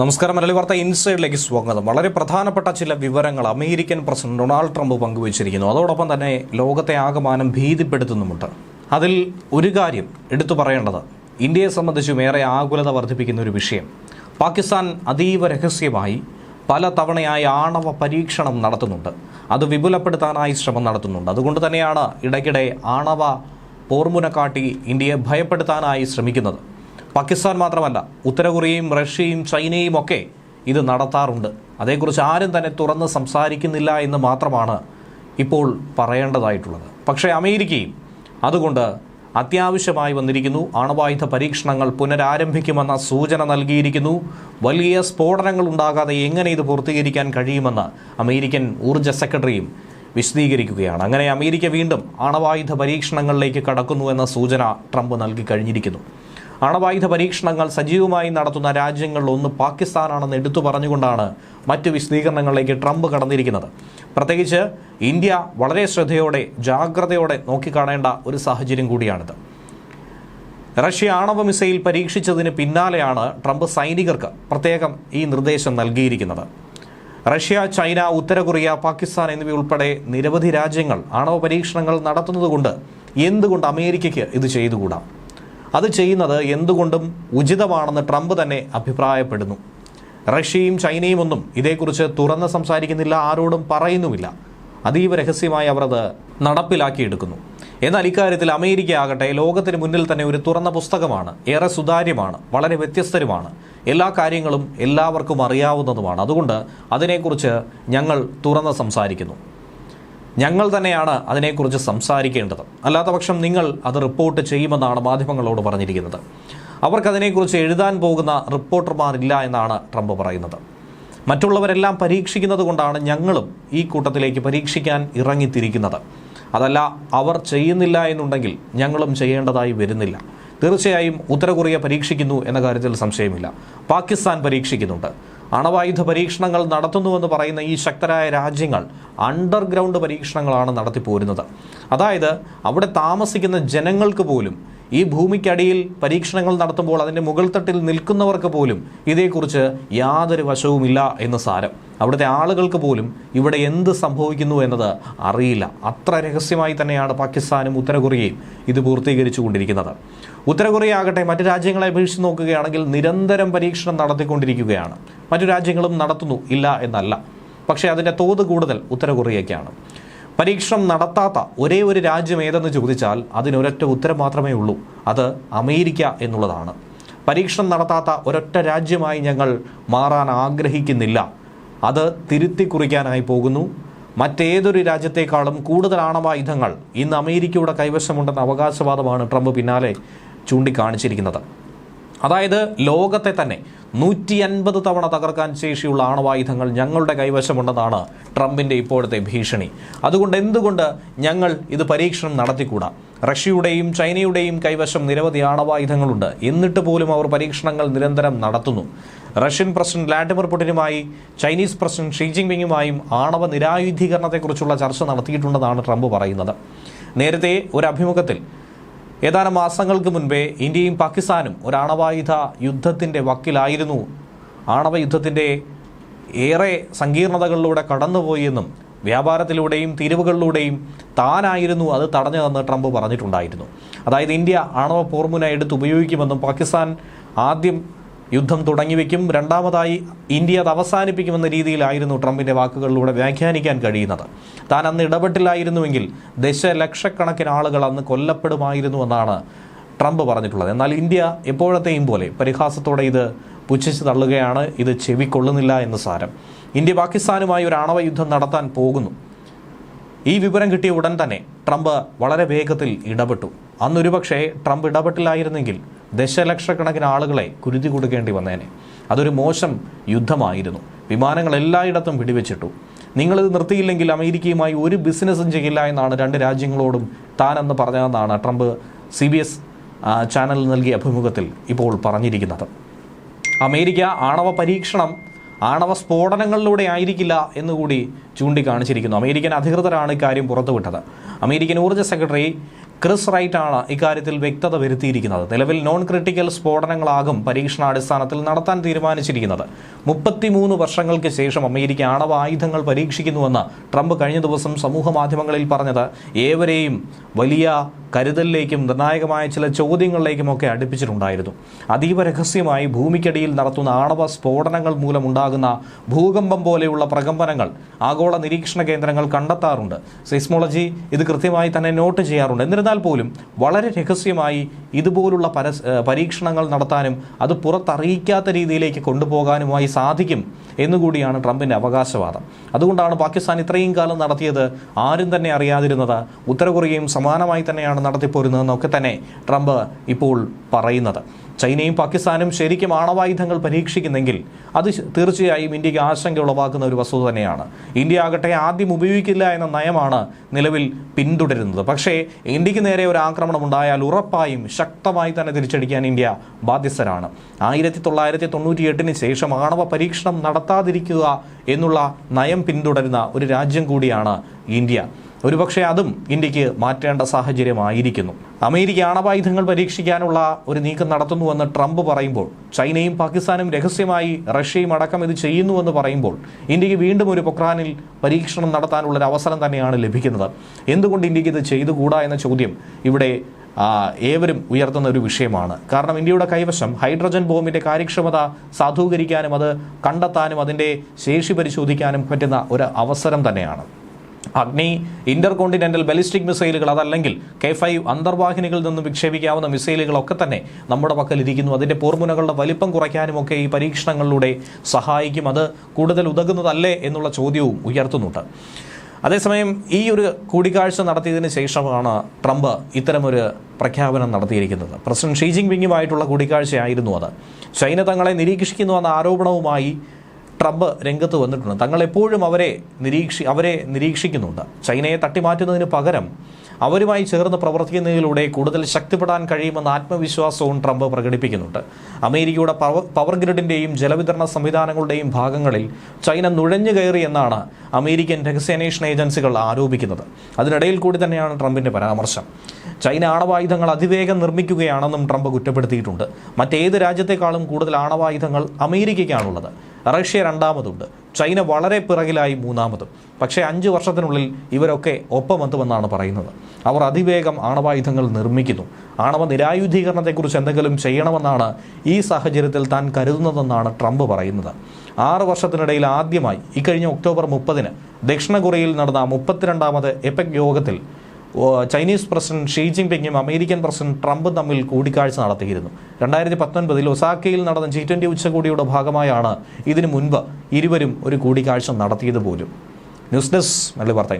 നമസ്കാരം മലയാളി വാർത്ത ഇൻസൈഡിലേക്ക് സ്വാഗതം. വളരെ പ്രധാനപ്പെട്ട ചില വിവരങ്ങൾ അമേരിക്കൻ പ്രസിഡന്റ് ഡൊണാൾഡ് ട്രംപ് പങ്കുവച്ചിരിക്കുന്നു. അതോടൊപ്പം തന്നെ ലോകത്തെ ആകമാനം ഭീതിപ്പെടുത്തുന്നുമുണ്ട്. അതിൽ ഒരു കാര്യം എടുത്തു പറയേണ്ടത്. ഇന്ത്യയെ സംബന്ധിച്ചും ഏറെ ആകുലത വർദ്ധിപ്പിക്കുന്ന ഒരു വിഷയം. പാകിസ്ഥാൻ അതീവ രഹസ്യമായി പല തവണയായി ആണവ പരീക്ഷണം നടത്തുന്നുണ്ട്. അത് വിപുലപ്പെടുത്താനായി ശ്രമം നടത്തുന്നുണ്ട്. അതുകൊണ്ട് തന്നെയാണ് ഇടയ്ക്കിടെ ആണവ പോർമുന കാട്ടി ഇന്ത്യയെ ഭയപ്പെടുത്താനായി ശ്രമിക്കുന്നത്. പാകിസ്ഥാൻ മാത്രമല്ല ഉത്തര കൊറിയയും റഷ്യയും ചൈനയും ഒക്കെ ഇത് നടത്താറുണ്ട്. അതേക്കുറിച്ച് ആരും തന്നെ തുറന്ന് സംസാരിക്കുന്നില്ല എന്ന് മാത്രമാണ് ഇപ്പോൾ പറയേണ്ടതായിട്ടുള്ളത്. പക്ഷേ അമേരിക്കയും അതുകൊണ്ട് അത്യാവശ്യമായി വന്നിരിക്കുന്നു. ആണവായുധ പരീക്ഷണങ്ങൾ പുനരാരംഭിക്കുമെന്ന സൂചന നൽകിയിരിക്കുന്നു. വലിയ സ്ഫോടനങ്ങൾ ഉണ്ടാകാതെ എങ്ങനെ ഇത് പൂർത്തീകരിക്കാൻ കഴിയുമെന്ന് അമേരിക്കൻ ഊർജ സെക്രട്ടറിയും വിശദീകരിക്കുകയാണ്. അങ്ങനെ അമേരിക്ക വീണ്ടും ആണവായുധ പരീക്ഷണങ്ങളിലേക്ക് കടക്കുന്നു എന്ന സൂചന ട്രംപ് നൽകി കഴിഞ്ഞിരിക്കുന്നു. ആണവായുധ പരീക്ഷണങ്ങൾ സജീവമായി നടത്തുന്ന രാജ്യങ്ങളിൽ ഒന്ന് പാകിസ്ഥാനാണെന്ന് എടുത്തു പറഞ്ഞുകൊണ്ടാണ് മറ്റ് വിശദീകരണങ്ങളിലേക്ക് ട്രംപ് കടന്നിരിക്കുന്നത്. പ്രത്യേകിച്ച് ഇന്ത്യ വളരെ ശ്രദ്ധയോടെ ജാഗ്രതയോടെ നോക്കിക്കാണേണ്ട ഒരു സാഹചര്യം കൂടിയാണിത്. റഷ്യ ആണവ മിസൈൽ പരീക്ഷിച്ചതിന് പിന്നാലെയാണ് ട്രംപ് സൈനികർക്ക് പ്രത്യേകം ഈ നിർദ്ദേശം നൽകിയിരിക്കുന്നത്. റഷ്യ ചൈന ഉത്തര കൊറിയ പാകിസ്ഥാൻ എന്നിവയുൾപ്പെടെ നിരവധി രാജ്യങ്ങൾ ആണവ പരീക്ഷണങ്ങൾ നടത്തുന്നതുകൊണ്ട് എന്തുകൊണ്ട് അമേരിക്കയ്ക്ക് ഇത് ചെയ്തുകൂടാ? അത് ചെയ്യുന്നത് എന്തുകൊണ്ടും ഉചിതമാണെന്ന് ട്രംപ് തന്നെ അഭിപ്രായപ്പെടുന്നു. റഷ്യയും ചൈനയും ഒന്നും ഇതേക്കുറിച്ച് തുറന്ന് സംസാരിക്കുന്നില്ല ആരോടും പറയുന്നുമില്ല. അതീവ രഹസ്യമായി അവർ അത് നടപ്പിലാക്കിയെടുക്കുന്നു. എന്നാൽ ഇക്കാര്യത്തിൽ അമേരിക്ക ആകട്ടെ ലോകത്തിന് മുന്നിൽ തന്നെ ഒരു തുറന്ന പുസ്തകമാണ്. ഏറെ സുതാര്യമാണ് വളരെ വ്യത്യസ്തരുമാണ്. എല്ലാ കാര്യങ്ങളും എല്ലാവർക്കും അറിയാവുന്നതുമാണ്. അതുകൊണ്ട് അതിനെക്കുറിച്ച് ഞങ്ങൾ തുറന്ന് സംസാരിക്കുന്നു. ഞങ്ങൾ തന്നെയാണ് അതിനെക്കുറിച്ച് സംസാരിക്കേണ്ടത്. അല്ലാത്ത പക്ഷം നിങ്ങൾ അത് റിപ്പോർട്ട് ചെയ്യുമെന്നാണ് മാധ്യമങ്ങളോട് പറഞ്ഞിരിക്കുന്നത്. അവർക്കതിനെക്കുറിച്ച് എഴുതാൻ പോകുന്ന റിപ്പോർട്ടർമാരില്ല എന്നാണ് ട്രംപ് പറയുന്നത്. മറ്റുള്ളവരെല്ലാം പരീക്ഷിക്കുന്നത് കൊണ്ടാണ് ഞങ്ങളും ഈ കൂട്ടത്തിലേക്ക് പരീക്ഷിക്കാൻ ഇറങ്ങിത്തിരിക്കുന്നത്. അതല്ല അവർ ചെയ്യുന്നില്ല എന്നുണ്ടെങ്കിൽ ഞങ്ങളും ചെയ്യേണ്ടതായി വരുന്നില്ല. തീർച്ചയായും ഉത്തര കൊറിയ പരീക്ഷിക്കുന്നു എന്ന കാര്യത്തിൽ സംശയമില്ല. പാകിസ്ഥാൻ പരീക്ഷിക്കുന്നുണ്ട്. അണവായുധ പരീക്ഷണങ്ങൾ നടത്തുന്നുവെന്ന് പറയുന്ന ഈ ശക്തരായ രാജ്യങ്ങൾ അണ്ടർഗ്രൗണ്ട് പരീക്ഷണങ്ങളാണ് നടത്തിപ്പോരുന്നത്. അതായത് അവിടെ താമസിക്കുന്ന ജനങ്ങൾക്ക് പോലും ഈ ഭൂമിക്കടിയിൽ പരീക്ഷണങ്ങൾ നടത്തുമ്പോൾ അതിന്റെ മുകൾ തട്ടിൽ നിൽക്കുന്നവർക്ക് പോലും ഇതേക്കുറിച്ച് യാതൊരു വശവുമില്ല എന്ന് സാരം. അവിടുത്തെ ആളുകൾക്ക് പോലും ഇവിടെ എന്ത് സംഭവിക്കുന്നു എന്നത് അറിയില്ല. അത്ര രഹസ്യമായി തന്നെയാണ് പാകിസ്ഥാനും ഉത്തരകൊറിയയും ഇത് പൂർത്തീകരിച്ചു കൊണ്ടിരിക്കുന്നത് ഉത്തരകൊറിയ ആകട്ടെ മറ്റു രാജ്യങ്ങളെ അപേക്ഷിച്ച് നോക്കുകയാണെങ്കിൽ നിരന്തരം പരീക്ഷണം നടത്തിക്കൊണ്ടിരിക്കുകയാണ്. മറ്റു രാജ്യങ്ങളും നടത്തുന്നു ഇല്ല എന്നല്ല. പക്ഷേ അതിന്റെ തോത് കൂടുതൽ ഉത്തര കൊറിയയ്ക്കാണ് പരീക്ഷണം നടത്താത്ത ഒരേ ഒരു രാജ്യം ഏതെന്ന് ചോദിച്ചാൽ അതിനൊരൊറ്റ ഉത്തരം മാത്രമേ ഉള്ളൂ. അത് അമേരിക്ക എന്നുള്ളതാണ്. പരീക്ഷണം നടത്താത്ത ഒരൊറ്റ രാജ്യമായി ഞങ്ങൾ മാറാൻ ആഗ്രഹിക്കുന്നില്ല. അത് തിരുത്തി കുറിക്കാനായി പോകുന്നു. മറ്റേതൊരു രാജ്യത്തെക്കാളും കൂടുതൽ ആണവായുധങ്ങൾ ഇന്ന് അമേരിക്കയുടെ കൈവശമുണ്ടെന്ന അവകാശവാദമാണ് ട്രംപ് പിന്നാലെ ചൂണ്ടിക്കാണിച്ചിരിക്കുന്നത്. അതായത് ലോകത്തെ തന്നെ നൂറ്റി അൻപത് തവണ തകർക്കാൻ ശേഷിയുള്ള ആണവായുധങ്ങൾ ഞങ്ങളുടെ കൈവശമുണ്ടെന്നാണ് ട്രംപിന്റെ ഇപ്പോഴത്തെ ഭീഷണി. അതുകൊണ്ട് എന്തുകൊണ്ട് ഞങ്ങൾ ഇത് പരീക്ഷണം നടത്തിക്കൂടാ? റഷ്യയുടെയും ചൈനയുടെയും കൈവശം നിരവധി ആണവായുധങ്ങളുണ്ട്. എന്നിട്ട് പോലും അവർ പരീക്ഷണങ്ങൾ നിരന്തരം നടത്തുന്നു. റഷ്യൻ പ്രസിഡന്റ് വ്ളാഡിമിർ പുടിനുമായി ചൈനീസ് പ്രസിഡന്റ് ഷീ ജിൻപിങ്ങുമായും ആണവ നിരായുധീകരണത്തെക്കുറിച്ചുള്ള ചർച്ച നടത്തിയിട്ടുണ്ടെന്നാണ് ട്രംപ് പറയുന്നത്. നേരത്തെ ഒരു അഭിമുഖത്തിൽ ഏതാനും മാസങ്ങൾക്ക് മുൻപേ ഇന്ത്യയും പാകിസ്ഥാനും ഒരു ആണവായുധ യുദ്ധത്തിന്റെ വക്കിലായിരുന്നു. ആണവ യുദ്ധത്തിന്റെ ഏറെ സങ്കീർണതകളിലൂടെ കടന്നുപോയെന്നും വ്യാപാരത്തിലൂടെയും തിരിവുകളിലൂടെയും താനായിരുന്നു അത് തടഞ്ഞതെന്ന് ട്രംപ് പറഞ്ഞിട്ടുണ്ടായിരുന്നു. അതായത് ഇന്ത്യ ആണവ പോർമുന എടുത്ത് ഉപയോഗിക്കുമെന്നും പാകിസ്ഥാൻ ആദ്യം യുദ്ധം തുടങ്ങിവെക്കും. രണ്ടാമതായി ഇന്ത്യ അത് അവസാനിപ്പിക്കുമെന്ന രീതിയിലായിരുന്നു ട്രംപിന്റെ വാക്കുകളിലൂടെ വ്യാഖ്യാനിക്കാൻ കഴിയുന്നത്. താൻ അന്ന് ഇടപെട്ടില്ലായിരുന്നുവെങ്കിൽ ദശലക്ഷക്കണക്കിന് ആളുകൾ അന്ന് കൊല്ലപ്പെടുമായിരുന്നു എന്നാണ് ട്രംപ് പറഞ്ഞിട്ടുള്ളത്. എന്നാൽ ഇന്ത്യ എപ്പോഴത്തെയും പോലെ പരിഹാസത്തോടെ ഇത് പുച്ഛിച്ച് തള്ളുകയാണ്. ഇത് ചെവിക്കൊള്ളുന്നില്ല എന്ന് സാരം. ഇന്ത്യ പാകിസ്ഥാനുമായി ഒരു ആണവ യുദ്ധം നടത്താൻ പോകുന്നു. ഈ വിവരം കിട്ടിയ ഉടൻ തന്നെ ട്രംപ് വളരെ വേഗത്തിൽ ഇടപെട്ടു. അന്നൊരുപക്ഷേ ട്രംപ് ഇടപെട്ടില്ലായിരുന്നെങ്കിൽ ദശലക്ഷക്കണക്കിന് ആളുകളെ കുരുതി കൊടുക്കേണ്ടി വന്നേനെ. അതൊരു മോശം യുദ്ധമായിരുന്നു. വിമാനങ്ങൾ എല്ലായിടത്തും വെടിവെച്ചിട്ടു. നിങ്ങളിത് നിർത്തിയില്ലെങ്കിൽ അമേരിക്കയുമായി ഒരു ബിസിനസ്സും ചെയ്യില്ല എന്നാണ് രണ്ട് രാജ്യങ്ങളോടും താനെന്ന് പറഞ്ഞതെന്നാണ് ട്രംപ് സി ബി എസ് ചാനലിൽ നൽകിയ അഭിമുഖത്തിൽ ഇപ്പോൾ പറഞ്ഞിരിക്കുന്നത്. അമേരിക്ക ആണവ പരീക്ഷണം ആണവ സ്ഫോടനങ്ങളിലൂടെ ആയിരിക്കില്ല എന്നുകൂടി ചൂണ്ടിക്കാണിച്ചിരിക്കുന്നു. അമേരിക്കൻ അധികൃതരാണ് ഇക്കാര്യം പുറത്തുവിട്ടത്. അമേരിക്കൻ ഊർജ സെക്രട്ടറി ക്രിസ് റൈറ്റ് ആണ് ഇക്കാര്യത്തിൽ വ്യക്തത വരുത്തിയിരിക്കുന്നത്. നിലവിൽ നോൺ ക്രിട്ടിക്കൽ സ്ഫോടനങ്ങളാകും പരീക്ഷണാടിസ്ഥാനത്തിൽ നടത്താൻ തീരുമാനിച്ചിരിക്കുന്നത്. മുപ്പത്തിമൂന്ന് വർഷങ്ങൾക്ക് ശേഷം അമേരിക്ക ആണവ ആയുധങ്ങൾ പരീക്ഷിക്കുന്നുവെന്ന് ട്രംപ് കഴിഞ്ഞ ദിവസം സമൂഹ മാധ്യമങ്ങളിൽ പറഞ്ഞത്. ഏവരെയും വലിയ കരുതലിലേക്കും നിർണായകമായ ചില ചോദ്യങ്ങളിലേക്കുമൊക്കെ അടുപ്പിച്ചിട്ടുണ്ടായിരുന്നു. അതീവ രഹസ്യമായി ഭൂമിക്കടിയിൽ നടത്തുന്ന ആണവ സ്ഫോടനങ്ങൾ മൂലമുണ്ടാകുന്ന ഭൂകമ്പം പോലെയുള്ള പ്രകമ്പനങ്ങൾ ആഗോള നിരീക്ഷണ കേന്ദ്രങ്ങൾ കണ്ടെത്താറുണ്ട്. സെയ്സ്മോളജി ഇത് കൃത്യമായി തന്നെ നോട്ട് ചെയ്യാറുണ്ട്. എന്നിരുന്നാൽ പോലും വളരെ രഹസ്യമായി ഇതുപോലുള്ള പരസ് പരീക്ഷണങ്ങൾ നടത്താനും അത് പുറത്തറിയിക്കാത്ത രീതിയിലേക്ക് കൊണ്ടുപോകാനുമായി സാധിക്കും എന്നുകൂടിയാണ് ട്രംപിന്റെ അവകാശവാദം. അതുകൊണ്ടാണ് പാകിസ്ഥാൻ ഇത്രയും കാലം നടത്തിയത് ആരും തന്നെ അറിയാതിരുന്നത് ഉത്തര കൊറിയയും സമാനമായി തന്നെയാണ് നടത്തിപ്പോരുന്നതെന്നൊക്കെ തന്നെ ട്രംപ് ഇപ്പോൾ പറയുന്നത്. ചൈനയും പാകിസ്ഥാനും ശരിക്കും ആണവായുധങ്ങൾ പരീക്ഷിക്കുന്നെങ്കിൽ അത് തീർച്ചയായും ഇന്ത്യയ്ക്ക് ആശങ്ക ഉളവാക്കുന്ന ഒരു വസ്തുത തന്നെയാണ്. ഇന്ത്യ ആകട്ടെ ആദ്യം ഉപയോഗിക്കില്ല എന്ന നയമാണ് നിലവിൽ പിന്തുടരുന്നത്. പക്ഷേ ഇന്ത്യയ്ക്ക് നേരെ ഒരു ആക്രമണം ഉണ്ടായാൽ ഉറപ്പായും ശക്തമായി തന്നെ തിരിച്ചടിക്കാൻ ഇന്ത്യ ബാധ്യസ്ഥരാണ് ആയിരത്തി തൊള്ളായിരത്തി തൊണ്ണൂറ്റി എട്ടിന് ശേഷം ആണവ പരീക്ഷണം നടത്താതിരിക്കുക എന്നുള്ള നയം പിന്തുടരുന്ന ഒരു രാജ്യം കൂടിയാണ് ഇന്ത്യ. ഒരുപക്ഷെ അതും ഇന്ത്യയ്ക്ക് മാറ്റേണ്ട സാഹചര്യമായിരിക്കുന്നു. അമേരിക്ക ആണവായുധങ്ങൾ പരീക്ഷിക്കാനുള്ള ഒരു നീക്കം നടത്തുന്നുവെന്ന് ട്രംപ് പറയുമ്പോൾ ചൈനയും പാകിസ്ഥാനും രഹസ്യമായി റഷ്യയും അടക്കം ഇത് ചെയ്യുന്നുവെന്ന് പറയുമ്പോൾ ഇന്ത്യയ്ക്ക് വീണ്ടും ഒരു പൊക്രാനിൽ പരീക്ഷണം നടത്താനുള്ള ഒരു അവസരം തന്നെയാണ് ലഭിക്കുന്നത്. എന്തുകൊണ്ട് ഇന്ത്യയ്ക്ക് ഇത് ചെയ്തുകൂടാ എന്ന ചോദ്യം ഇവിടെ ഏവരും ഉയർത്തുന്ന ഒരു വിഷയമാണ്. കാരണം ഇന്ത്യയുടെ കൈവശം ഹൈഡ്രജൻ ബോംബിന്റെ കാര്യക്ഷമത സാധൂകരിക്കാനും അത് കണ്ടെത്താനും അതിന്റെ ശേഷി പരിശോധിക്കാനും പറ്റുന്ന ഒരു അവസരം തന്നെയാണ്. അഗ്നി ഇന്റർ കോണ്ടിനെന്റൽ ബലിസ്റ്റിക് മിസൈലുകൾ അതല്ലെങ്കിൽ കെ ഫൈവ് അന്തർവാഹിനികളിൽ നിന്ന് വിക്ഷേപിക്കാവുന്ന മിസൈലുകളൊക്കെ തന്നെ നമ്മുടെ പക്കൽ ഇരിക്കുന്നു പോർമുനകളുടെ വലിപ്പം കുറയ്ക്കാനുമൊക്കെ ഈ പരീക്ഷണങ്ങളിലൂടെ സഹായിക്കും. അത് കൂടുതൽ ഉതകുന്നതല്ലേ എന്നുള്ള ചോദ്യവും ഉയർത്തുന്നുണ്ട്. അതേസമയം ഈ ഒരു കൂടിക്കാഴ്ച നടത്തിയതിന് ശേഷമാണ് ട്രംപ് ഇത്തരമൊരു പ്രഖ്യാപനം നടത്തിയിരിക്കുന്നത്. പ്രസിഡന്റ് ഷീ ജിങ് പിങ്ങുമായിട്ടുള്ള കൂടിക്കാഴ്ചയായിരുന്നു അത്. ചൈന തങ്ങളെ നിരീക്ഷിക്കുന്നു എന്ന ആരോപണവുമായി ട്രംപ് രംഗത്ത് വന്നിട്ടുണ്ട്. തങ്ങൾ എപ്പോഴും അവരെ നിരീക്ഷി അവരെ നിരീക്ഷിക്കുന്നുണ്ട്. ചൈനയെ തട്ടിമാറ്റുന്നതിന് പകരം അവരുമായി ചേർന്ന് പ്രവർത്തിക്കുന്നതിലൂടെ കൂടുതൽ ശക്തിപ്പെടാൻ കഴിയുമെന്ന ആത്മവിശ്വാസവും ട്രംപ് പ്രകടിപ്പിക്കുന്നുണ്ട്. അമേരിക്കയുടെ പവർ ഗ്രിഡിന്റെയും ജലവിതരണ സംവിധാനങ്ങളുടെയും ഭാഗങ്ങളിൽ ചൈന നുഴഞ്ഞു കയറി എന്നാണ് അമേരിക്കൻ രഹസ്യാന്വേഷണ ഏജൻസികൾ ആരോപിക്കുന്നത്. അതിനിടയിൽ കൂടി തന്നെയാണ് ട്രംപിന്റെ പരാമർശം. ചൈന ആണവായുധങ്ങൾ അതിവേഗം നിർമ്മിക്കുകയാണെന്നും ട്രംപ് കുറ്റപ്പെടുത്തിയിട്ടുണ്ട്. മറ്റേത് രാജ്യത്തെക്കാളും കൂടുതൽ ആണവായുധങ്ങൾ അമേരിക്കയ്ക്കാണുള്ളത്. റഷ്യ രണ്ടാമതുണ്ട്. ചൈന വളരെ പിറകിലായി മൂന്നാമതും. പക്ഷേ അഞ്ച് വർഷത്തിനുള്ളിൽ ഇവരൊക്കെ ഒപ്പം ഒപ്പമെത്തുമെന്നാണ് പറയുന്നത്. അവർ അതിവേഗം ആണവായുധങ്ങൾ നിർമ്മിക്കുന്നു. ആണവ നിരായുധീകരണത്തെക്കുറിച്ച് എന്തെങ്കിലും ചെയ്യണമെന്നാണ് ഈ സാഹചര്യത്തിൽ താൻ കരുതുന്നതെന്നാണ് ട്രംപ് പറയുന്നത്. ആറ് വർഷത്തിനിടയിൽ ആദ്യമായി ഇക്കഴിഞ്ഞ ഒക്ടോബർ മുപ്പതിന് ദക്ഷിണ കൊറിയയിൽ നടന്ന മുപ്പത്തിരണ്ടാമത് എപെക് യോഗത്തിൽ ചൈനീസ് പ്രസിഡന്റ് ഷീ ജിൻപിങ്ങും അമേരിക്കൻ പ്രസിഡന്റ് ട്രംപും തമ്മിൽ കൂടിക്കാഴ്ച നടത്തിയിരുന്നു. രണ്ടായിരത്തി പത്തൊൻപതിൽ ഒസാക്കയിൽ നടന്ന ജി ട്വന്റി ഉച്ചകോടിയുടെ ഭാഗമായാണ് ഇതിനു മുൻപ് ഇരുവരും ഒരു കൂടിക്കാഴ്ച നടത്തിയത് പോലും ന്യൂസ് ഡെസ്ക് മല്ലി വാർത്ത